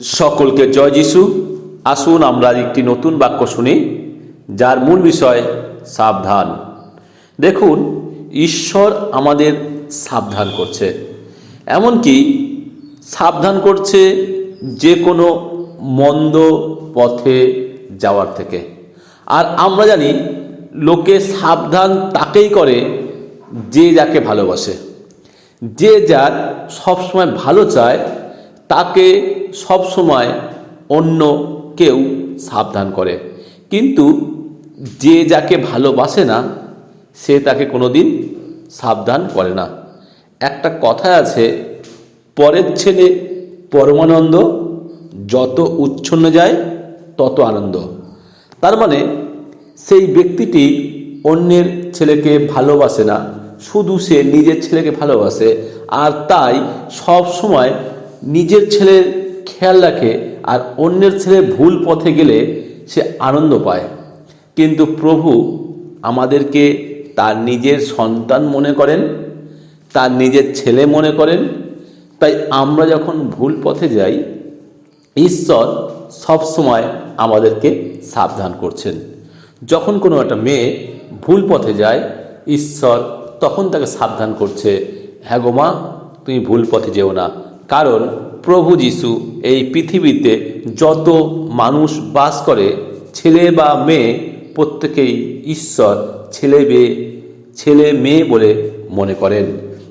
সকলকে জয় যিশু। আসুন আমরা একটি নতুন বাক্য শুনি, যার মূল বিষয় সাবধান। দেখুন, ঈশ্বর আমাদের সাবধান করছে। এমনকি সাবধান করছে যে কোনো মন্দ পথে যাওয়ার থেকে। আর আমরা জানি, লোকে সাবধান তাকেই করে যে যাকে ভালোবাসে। যে যার সবসময় ভালো চায় তাকে সবসময় অন্য কেউ সাবধান করে। কিন্তু যে যাকে ভালোবাসে না, সে তাকে কোনোদিন সাবধান করে না। একটা কথা আছে, পরের ছেলে পরমানন্দ, যত উচ্ছন্ন যায়, তত আনন্দ। তার মানে সেই ব্যক্তিটি অন্যের ছেলেকে ভালোবাসে না, শুধু সে নিজের ছেলেকে ভালোবাসে, আর তাই সব সময় নিজের ছেলের খেয়াল রাখে আর অন্যের ছেলে ভুল পথে গেলে সে আনন্দ পায়। কিন্তু প্রভু আমাদেরকে তার নিজের সন্তান মনে করেন, তার নিজের ছেলে মনে করেন। তাই আমরা যখন ভুল পথে যাই, ঈশ্বর সব সময় আমাদেরকে সাবধান করছেন। যখন কোনো একটা মেয়ে ভুল পথে যায়, ঈশ্বর তখন তাকে সাবধান করছে হ্যাঁ গো মা, তুমি ভুল পথে যেও না। কারণ প্রভু যিশু এই পৃথিবীতে যত মানুষ বাস করে, ছেলে বা মেয়ে, প্রত্যেকেই ঈশ্বর, ছেলে মেয়ে ছেলে মেয়ে বলে মনে করেন।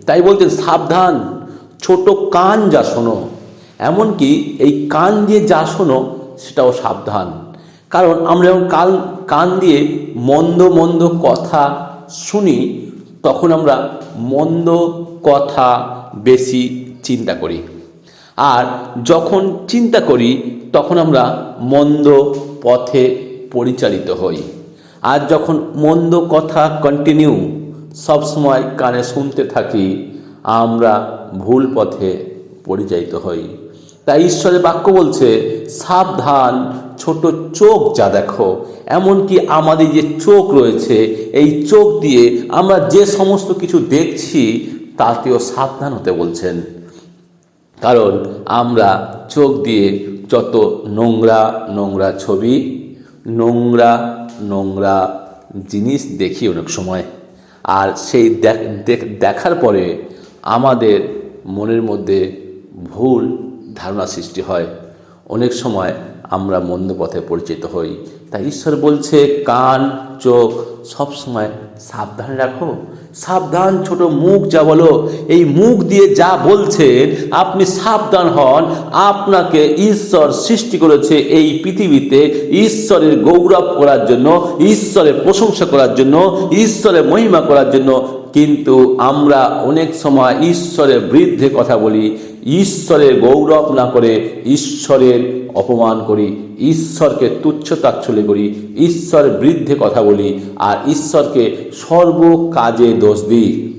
তাই বলতেন, সাবধান, ছোট কান যা শোনো। এমনকি এই কান দিয়ে যা শোনো, সেটাও সাবধান। কারণ আমরা যখন কাল, কান দিয়ে মন্দ মন্দ কথা শুনি, তখন আমরা মন্দ কথা বেশি চিন্তা করি। আর যখন চিন্তা করি, তখন আমরা মন্দ পথে পরিচালিত হই। আর যখন মন্দ কথা কন্টিনিউ সবসময় কানে শুনতে থাকি, আমরা ভুল পথে পরিচালিত হই। তাই ঈশ্বরের বাক্য বলছে, সাবধান, ছোট চোখ যা দেখো। এমনকি আমাদের যে চোখ রয়েছে, এই চোখ দিয়ে আমরা যে সমস্ত কিছু দেখছি, তাতেও সাবধান হতে বলছেন। কারণ আমরা চোখ দিয়ে যত নোংরা নোংরা ছবি, নোংরা নোংরা জিনিস দেখি অনেক সময়। আর সেই দেখ- দেখ- দেখার পরে আমাদের মনের মধ্যে ভুল ধারণা সৃষ্টি হয়। অনেক সময় আমরা মন্দ পথে পরিচিত হই। তাই ঈশ্বর বলছে, কান, চোখ সবসময় সাবধানে রাখো। সাবধান ছোট মুখ যা বলো, এই মুখ দিয়ে যা বলছেন, আপনি সাবধান হন, আপনাকে ঈশ্বর সৃষ্টি করেছে এই পৃথিবীতে, ঈশ্বরের গৌরব করার জন্য, ঈশ্বরের প্রশংসা করার জন্য, ঈশ্বরের মহিমা করার জন্য। কিন্তু আমরা অনেক সময় ঈশ্বরের বিরুদ্ধে কথা বলি, ঈশ্বরের গৌরব না করে ঈশ্বরের অপমান করি, ঈশ্বরকে তুচ্ছ তাচ্ছল্য করি, ঈশ্বরের বৃদ্ধে কথা বলি, আর ঈশ্বরকে সর্ব কাজে দোষ দিই।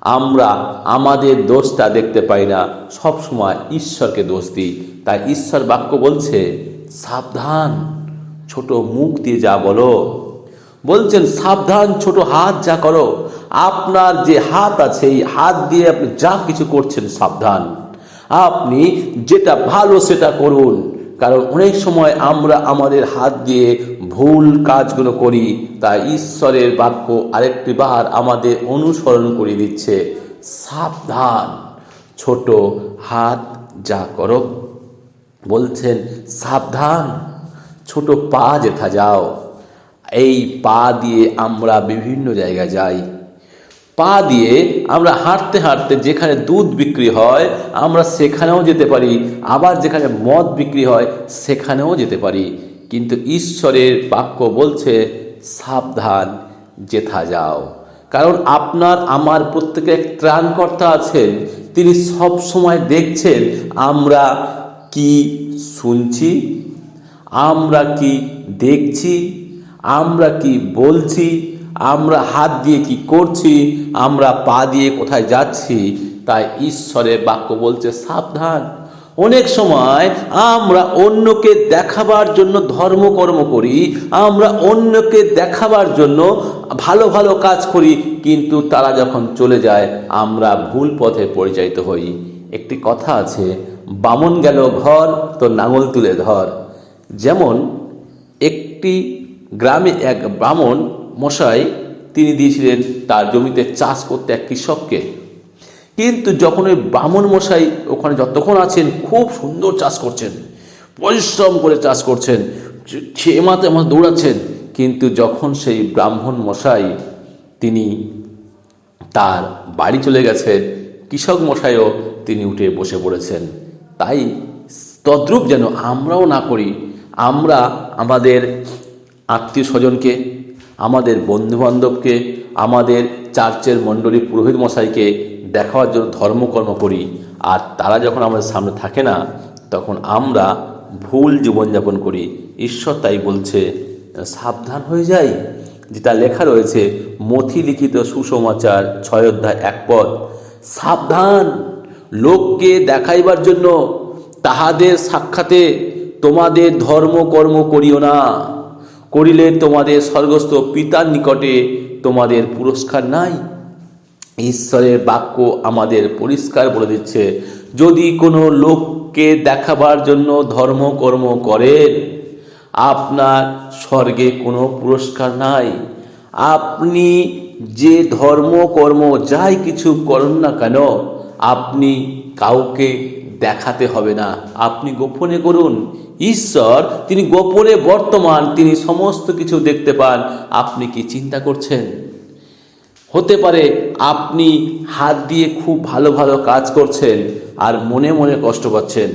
আমরা আমাদের দোষটা দেখতে পাই না, সব সময় ঈশ্বরকে দোষ দিই। তাই ঈশ্বর বাক্য বলছে, সাবধান, ছোট মুখ দিয়ে যা বলো। বলছেন, সাবধান, ছোট হাত যা করো। আপনার যে হাত আছে, এই হাত দিয়ে আপনি যা কিছু করছেন, সাবধান। আপনি যেটা ভালো, সেটা করুন। কারণ অনেক সময় আমরা আমাদের হাত দিয়ে ভুল কাজগুলো করি, তাই ঈশ্বরের বাক্য আরেকটি বার আমাদের অনুসরণ করে দিচ্ছে। সাবধান, ছোট হাত যা করো। বলছেন, সাবধান, ছোট পা যেথা যাও। এই পা দিয়ে আমরা বিভিন্ন জায়গায় যাই। পা দিয়ে আমরা হাঁটতে হাঁটতে যেখানে দুধ বিক্রি হয়, আমরা সেখানেও যেতে পারি। আবার যেখানে মদ বিক্রি হয়, সেখানেও যেতে পারি। কিন্তু ঈশ্বরের বাক্য বলছে, সাবধান, যেথা যাও। কারণ আপনার, আমার প্রত্যেকের ত্রাণকর্তা আছেন। তিনি সব সময় দেখছেন, আমরা কি শুনছি? আমরা কি দেখছি? আমরা কি বলছি? আমরা হাত দিয়ে কি করছি? আমরা পা দিয়ে কোথায় যাচ্ছি? তাই ঈশ্বরের বাক্য বলছে, সাবধান। অনেক সময় আমরা অন্যকে দেখাবার জন্য ধর্মকর্ম করি, আমরা অন্যকে দেখাবার জন্য ভালো ভালো কাজ করি, কিন্তু তারা যখন চলে যায়, আমরা ভুল পথে পরিচালিত হই। একটি কথা আছে, বামন গেল ঘর, তো নাঙল তুলে ধর। যেমন একটি গ্রামে এক ব্রাহ্মণ মশাই, তিনি দিয়েছিলেন তার জমিতে চাষ করতে এক কৃষককে। কিন্তু যখন ওই বামন মশাই ওখানে যতক্ষণ আছেন, খুব সুন্দর চাষ করছেন, পরিশ্রম করে চাষ করছেন এমাতে এমাতে দৌড়াচ্ছেন, কিন্তু যখন সেই ব্রাহ্মণ মশাই, তিনি তার বাড়ি চলে গেছেন কৃষক মশাইও তিনি উঠে বসে পড়েছেন। তাই তদ্রূপ যেন আমরাও না করি, আমরা আমাদের আত্মীয় স্বজনকে আমাদের বন্ধুবান্ধবকে, আমাদের চার্চের মণ্ডলী পুরোহিত মশাইকে দেখাবার জন্য ধর্মকর্ম করি। আর তারা যখন আমাদের সামনে থাকে না, তখন আমরা ভুল জীবনযাপন করি। ঈশ্বর তাই বলছে, সাবধান হয়ে যাই। যেটা লেখা রয়েছে, মথি লিখিত সুসমাচার ছয় অধ্যায় এক পদ, সাবধান, লোককে দেখাইবার জন্য তাহাদের সাক্ষাতে তোমাদের ধর্মকর্ম করিও না। করিলে তোমাদের স্বর্গস্থ পিতার নিকটে তোমাদের পুরস্কার নাই। ঈশ্বরের বাক্য আমাদের পরিষ্কার বলে দিচ্ছে, যদি কোনো লোককে দেখাবার জন্য ধর্মকর্ম করেন আপনার স্বর্গে কোনো পুরস্কার নাই। আপনি যে ধর্মকর্ম যাই কিছু করুন না কেন, আপনি কাউকে দেখাতে হবে না। আপনি গোপনে করুন। ঈশ্বর, তিনি গোপনে বর্তমান, তিনি সমস্ত কিছু দেখতে পান। আপনি কি চিন্তা করছেন? হতে পারে আপনি হাত দিয়ে খুব ভালো ভালো কাজ করছেন আর মনে মনে কষ্ট পাচ্ছেন।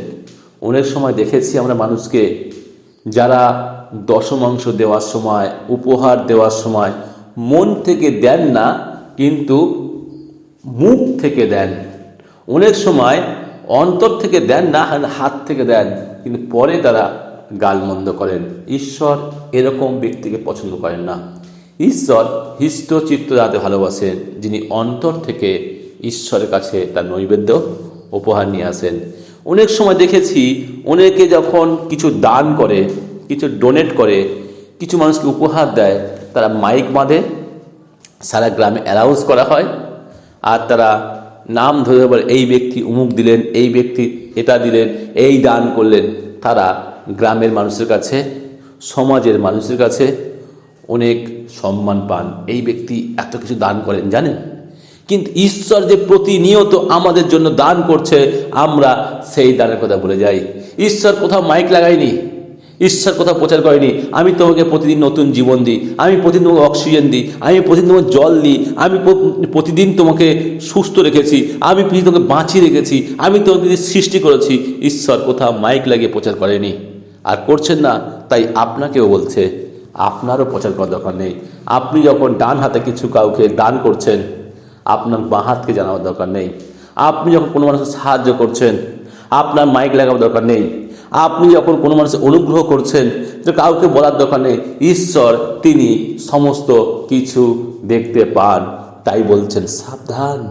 অনেক সময় দেখেছি আমরা মানুষকে যারা দশমাংশ দেওয়ার সময়, উপহার দেওয়ার সময় মন থেকে দেন না, কিন্তু মুখ থেকে দেন। অনেক সময় অন্তর থেকে দেন না হাত থেকে দেন, কিন্তু পরে তারা গালমন্দ করেন। ঈশ্বর এরকম ব্যক্তিকে পছন্দ করেন না। ঈশ্বর হিষ্ট চিত্ত যাতে ভালোবাসেন, যিনি অন্তর থেকে ঈশ্বরের কাছে তার নৈবেদ্য উপহার নিয়ে আসেন। অনেক সময় দেখেছি, অনেকে যখন কিছু দান করে, কিছু ডোনেট করে, কিছু মানুষকে উপহার দেয়, তারা মাইক বাঁধে, সারা গ্রামে অ্যালাউন্স করা হয়, আর তারা নাম ধরে বলে এই ব্যক্তি উমুক দিলেন, এই ব্যক্তি এটা দিলেন, এই দান করলেন। তারা গ্রামের মানুষের কাছে, সমাজের মানুষের কাছে অনেক সম্মান পান। এই ব্যক্তি এত কিছু দান করেন, জানেন? কিন্তু ঈশ্বর যে প্রতিনিয়ত আমাদের জন্য দান করছে, আমরা সেই দানের কথা ভুলে যাই। ঈশ্বর কোথাও মাইক লাগায়নি। ঈশ্বর কোথাও প্রচার করেনি। আমি তোমাকে প্রতিদিন নতুন জীবন দিই, আমি প্রতিদিন তোমাকে অক্সিজেন দিই, আমি প্রতিদিন তোমাকে জল দিই, আমি প্রতিদিন তোমাকে সুস্থ রেখেছি, আমি প্রতিদিন তোমাকে বাঁচিয়ে রেখেছি, আমি তোমাকে সৃষ্টি করেছি। ঈশ্বর কোথাও মাইক লাগিয়ে প্রচার করেনি। আর করছেন না, তাই আপনাকেও বলছে, আপনারও প্রচার করার দরকার নেই। আপনি যখন ডান হাতে কিছু কাউকে দান করছেন, আপনার বাঁ হাতকে জানাবার দরকার নেই। আপনি যখন কোনো মানুষের সাহায্য করছেন, আপনার মাইক লাগাবার দরকার নেই। আপনি যখন কোনো মানুষের অনুগ্রহ করছেন, তো কাউকে বলার দোকানে, ঈশ্বর, তিনি সমস্ত কিছু দেখতে পান। তাই বলছেন, সাবধান।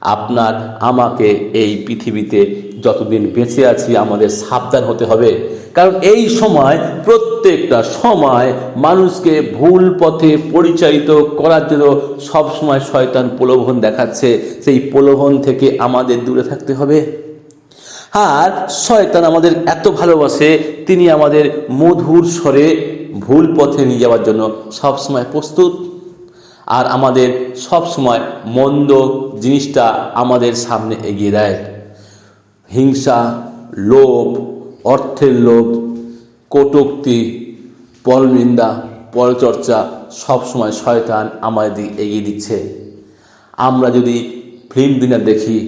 আপনার, আমাকে এই পৃথিবীতে যতদিন বেঁচে আছি, আমাদের সাবধান হতে হবে। কারণ এই সময়, প্রত্যেকটা সময় মানুষকে ভুল পথে পরিচালিত করার জন্য সবসময় শয়তান প্রলোভন দেখাচ্ছে। সেই প্রলোভন থেকে আমাদের দূরে থাকতে হবে। আর শয়তান আমাদের এত ভালোবাসে, তিনি আমাদের মধুর স্বরে ভুল পথে নিয়ে যাওয়ার জন্য সবসময় প্রস্তুত। আর আমাদের সব সময় মন্দ জিনিসটা আমাদের সামনে এগিয়ে দেয়। হিংসা, লোভ, অর্থের লোভ, কটুক্তি, পরনিন্দা, পরচর্চা সব সময় শয়তান আমাদের দিকে এগিয়ে দিচ্ছে। আমরা যদি ফিল্ম ডিনার দেখি,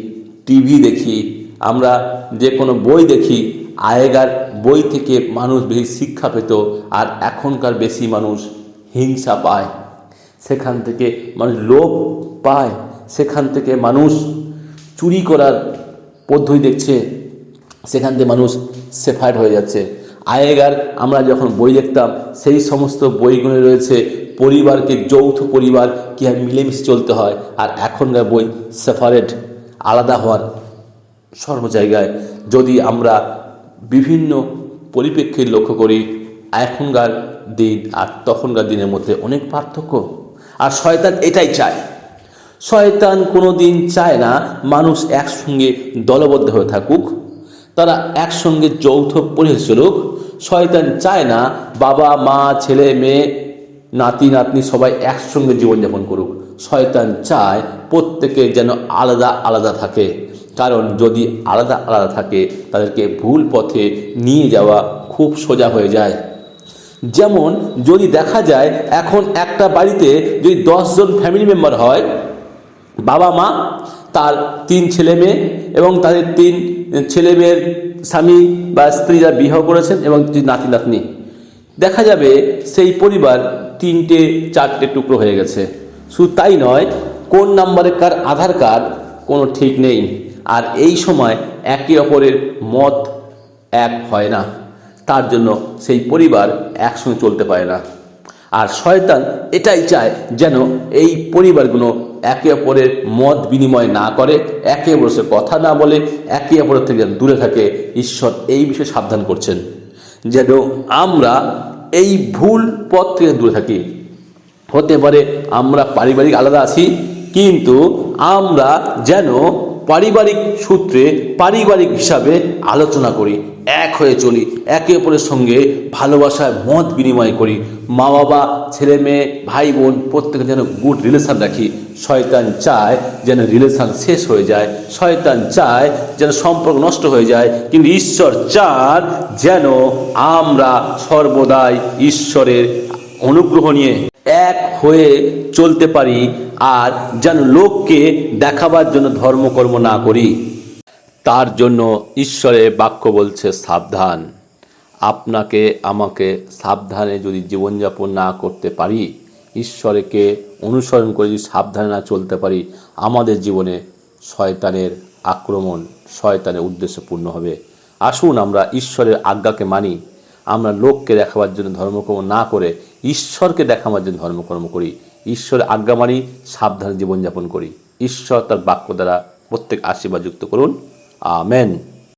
টিভি দেখি আমরা যে কোনো বই দেখি আগেকার বই থেকে মানুষ বেশি শিক্ষা পেত আর এখনকার বেশি মানুষ হিংসা পায়। সেখান থেকে মানুষ লোভ পায়। সেখান থেকে মানুষ চুরি করার পদ্ধতি দেখছে। সেখান থেকে মানুষ সেফাইড হয়ে যাচ্ছে। আগেকার আমরা যখন বই দেখতাম, সেই সমস্ত বইগুলো রয়েছে, পরিবারকে, যৌথ পরিবার, কীভাবে মিলেমিশে চলতে হয়। আর এখনকার বই সেপারেট আলাদা হওয়ার সর্ব জায়গায় যদি আমরা বিভিন্ন পরিপ্রেক্ষিত লক্ষ্য করি, এখনকার দিন আর তখনকার দিনের মধ্যে অনেক পার্থক্য। আর শয়তান এটাই চায়। শয়তান কোনো দিন চায় না মানুষ একসঙ্গে দলবদ্ধ হয়ে থাকুক, তারা একসঙ্গে যৌথ পরিবেশ চলুক। শয়তান চায় না বাবা, মা, ছেলে, মেয়ে, নাতি, নাতনি সবাই একসঙ্গে জীবনযাপন করুক। শয়তান চায় প্রত্যেকে যেন আলাদা আলাদা থাকে। কারণ যদি আলাদা আলাদা থাকে, তাদেরকে ভুল পথে নিয়ে যাওয়া খুব সোজা হয়ে যায়। যেমন যদি দেখা যায়, এখন একটা বাড়িতে যদি দশজন ফ্যামিলি মেম্বার হয়, বাবা মা, তার তিন ছেলে মেয়ে এবং তাদের তিন ছেলে মেয়ের স্বামী বা স্ত্রী যারা বিবাহ করেছেন এবং নাতি নাতনি, দেখা যাবে সেই পরিবার তিনটে, চারটে টুকরো হয়ে গেছে। শুধু তাই নয়, কোন নাম্বারে কার আধার কার্ড কোনো ঠিক নেই। আর এই সময় একে অপরের মত এক হয় না। তার জন্য সেই পরিবার একসঙ্গে চলতে পারে না। আর শয়তান এটাই চায় যেন এই পরিবারগুলো একে অপরের মত বিনিময় না করে, একে অপরের সাথে কথা না বলে, একে অপরের থেকে যেন দূরে থাকে। ঈশ্বর এই বিষয়ে সাবধান করছেন। যেন আমরা এই ভুল পথ থেকে দূরে থাকি। হতে পারে আমরা পারিবারিক আলাদা আছি, কিন্তু আমরা যেন পারিবারিক সূত্রে পারিবারিক হিসাবে আলোচনা করি, এক হয়ে চলি, একে অপরের সঙ্গে ভালোবাসায় মত বিনিময় করি। মা বাবা, ছেলে মেয়ে, ভাই বোন, প্রত্যেকে যেন গুড রিলেশন রাখি। শয়তান চায় যেন রিলেশান শেষ হয়ে যায়। শয়তান চায় যেন সম্পর্ক নষ্ট হয়ে যায়। কিন্তু ঈশ্বর চান যেন আমরা সর্বদাই ঈশ্বরের অনুগ্রহ নিয়ে এক হয়ে চলতে পারি আর যেন লোককে দেখাবার জন্য ধর্মকর্ম না করি। তার জন্য ঈশ্বরের বাক্য বলছে সাবধান। আপনাকে, আমাকে সাবধানে যদি জীবনযাপন না করতে পারি, ঈশ্বরকে অনুসরণ করে যদি সাবধানে না চলতে পারি, আমাদের জীবনে শয়তানের আক্রমণ, শয়তানের উদ্দেশ্য পূর্ণ হবে। আসুন আমরা ঈশ্বরের আজ্ঞাকে মানি। আমরা লোককে দেখাবার জন্য ধর্মকর্ম না করে ঈশ্বরকে দেখা মাঝে ধর্মকর্ম করি, ঈশ্বরের আজ্ঞা মানি, সাবধানে জীবনযাপন করি। ঈশ্বর তার বাক্য দ্বারা প্রত্যেক আশীর্বাদ যুক্ত করুন। আমেন।